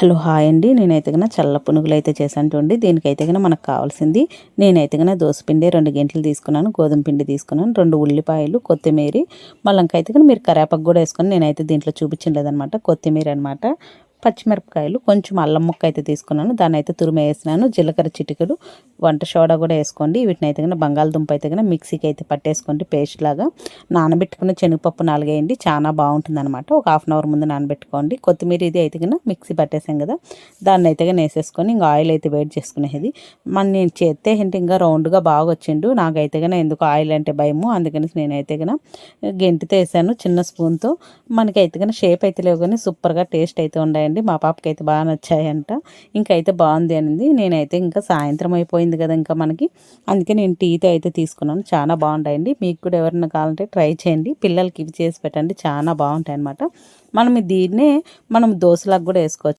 Hello hi అండి. నేనైతే కన్నా చల్ల పునుగులు అయితే చేశాను చూడండి. దీనికైతే కన్నా మనకు కావాల్సింది నేనైతే కన్నా దోసపిండి రెండు గంటలు తీసుకున్నాను గోధుమ పిండి తీసుకున్నాను రెండు ఉల్లిపాయలు కొత్తిమీర మళ్ళంకైతే అయితే కన్నా మీరు కరేపాకు కూడా వేసుకొని నేనైతే దీంట్లో చూపించలేదనమాట కొత్తిమీర అనమాట పచ్చిమిరపకాయలు కొంచెం అల్లం ముక్క అయితే తీసుకున్నాను దాన్ని అయితే తురిమి వేసినాను జీలకర్ర చిటికలు వంట సోడా కూడా వేసుకోండి. వీటిని అయితే కన్నా బంగాళదుంప అయితే కన్నా మిక్సీకి అయితే పట్టేసుకోండి. పేస్ట్ లాగా నానబెట్టుకున్న శనగపప్పు నాలుగేయండి. చాలా బాగుంటుంది అనమాట ఒక హాఫ్ అన్ అవర్ ముందు నానబెట్టుకోండి. కొత్తిమీర ఇది అయితే కన్నా మిక్సీ పట్టేసాం కదా దాన్ని అయితే కన్నా వేసేసుకొని ఇంకా ఆయిల్ అయితే వేడి చేసుకునేది. మన నేను చేస్తే ఏంటి ఇంకా రౌండ్గా బాగా వచ్చిండు. నాకైతే కన్నా ఎందుకు ఆయిల్ అంటే భయము అందుకని నేనైతే కన్నా గెంటితో వేసాను చిన్న స్పూన్తో. మనకైతే కన్నా షేప్ అయితే లేవు కానీ సూపర్గా టేస్ట్ అయితే ఉన్నాయండి. మా పాపకి అయితే బాగా నచ్చాయంట. ఇంకైతే అయితే బాగుంది అనింది. నేనైతే ఇంకా సాయంత్రం అయిపోయింది. అయిపోయింది కదా ఇంకా మనకి. అందుకే నేను టీతో అయితే తీసుకున్నాను. చాలా బాగుంటాయండి. మీకు కూడా ఎవరైనా కావాలంటే ట్రై చేయండి. పిల్లలకి ఇవి చేసి పెట్టండి. చాలా బాగుంటాయి అనమాట మనం దీన్నే మనం దోశలకు కూడా వేసుకోవచ్చు.